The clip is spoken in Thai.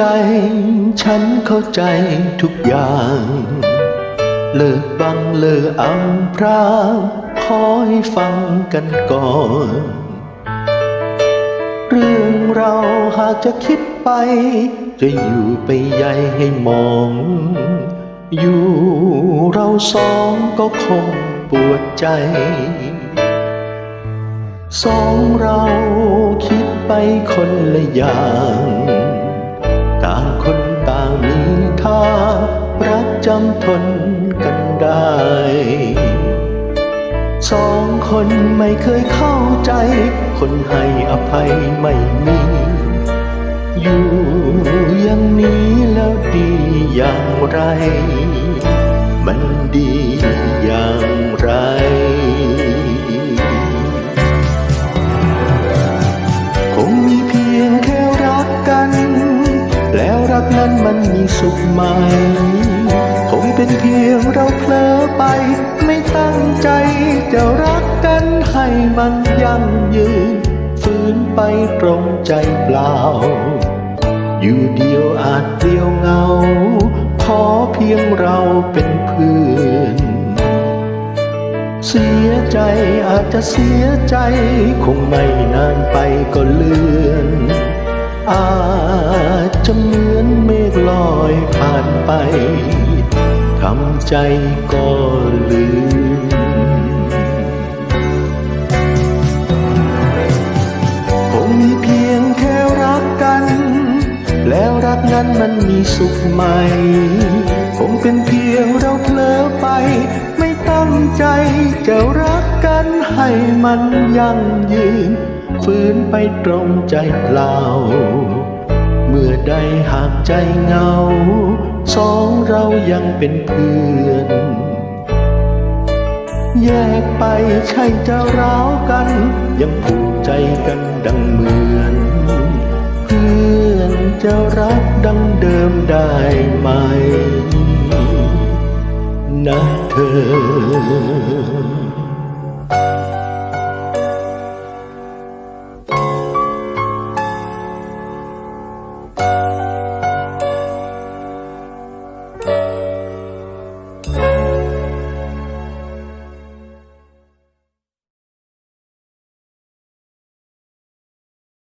ใจ ฉันเข้าใจทุกอย่าง เลิกบังเลิกอำพรางขอให้ฟังกันก่อน เรื่องเราหากจะคิดไป จะอยู่ไปใหญ่ให้มอง อยู่เราสองก็คงปวดใจ สองเราคิดไปคนละอย่าง รักจำทนกันได้ สองคนไม่เคยเข้าใจ คนให้อภัยไม่มี อยู่อย่างนี้แล้วดีอย่างไร มันดีอย่างไรคงมีเพียงแค่รักกันแล้วรักนั้นมันมีสุขไหม เป็นเพียงเราเพลอไป ไม่ตั้งใจจะรักกันให้มันยั่งยืนฝืนไปตรงใจเปล่า อยู่เดียวอาจเดียวเหงา ขอเพียงเราเป็นเพื่อนเสียใจอาจจะเสียใจ คงไม่นานไปก็เลือนอาจจะเหมือนเมฆลอยผ่านไปำใจก็ลืม คงมีเพียงแค่รักกัน แล้วรักนั้นมันมีสุขไหม คงเป็นเพียงเราเพลอไป ไม่ตั้งใจจะรักกันให้มันยั่งยืนฝืนไปตรงใจเปล่า เมื่อใดหากใจเงา สองเรายังเป็นเพื่อน แยกไปใช่จะร้าวกัน ยังผูกใจกันดังเหมือน เพื่อนจะรักดังเดิมได้ไหม นะเธอ